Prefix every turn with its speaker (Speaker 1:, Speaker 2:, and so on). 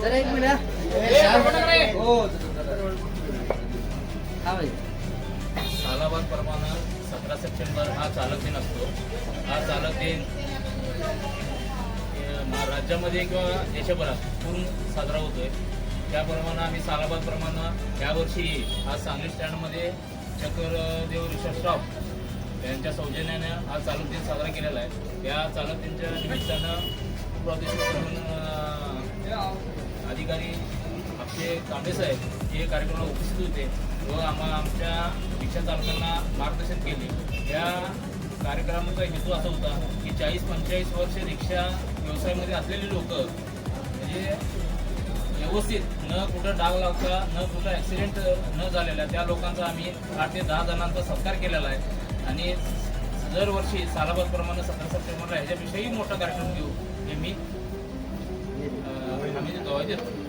Speaker 1: जरा एक मिनिट हो. हा भाई
Speaker 2: सालाबाद प्रमाणे सतरा सप्टेंबर हा चालक दिन असतो. हा चालक दिन राज्यामध्ये किंवा देशभरात पूर्ण साजरा होतोय. त्याप्रमाणे आम्ही सालाबाद प्रमाणे यावर्षी आज सांगली स्टँडमध्ये चक्रदेव रिक्षा स्टॉप यांच्या सौजन्यानं हा चालक दिन साजरा केलेला आहे. त्या चालक दिनच्या निमित्तानं प्रादेशिक अधिकारी आमचे तांबे साहेब हे कार्यक्रमाला उपस्थित होते व आम्हा आमच्या रिक्षा चालकांना मार्गदर्शन केले. या कार्यक्रमाचा हेतू असा होता की चाळीस पंचेचाळीस वर्ष रिक्षा व्यवसायामध्ये असलेले लोक म्हणजे व्यवस्थित न कुठं डाग लावता न कुठं ॲक्सिडेंट न झालेला त्या लोकांचा आम्ही आठ ते दहा जणांचा सत्कार केलेला आहे. आणि दरवर्षी सालाबादप्रमाणे सतरा सप्टेंबरला ह्याच्यापेक्षाही मोठा कार्यक्रम घेऊ हे मी 有一点。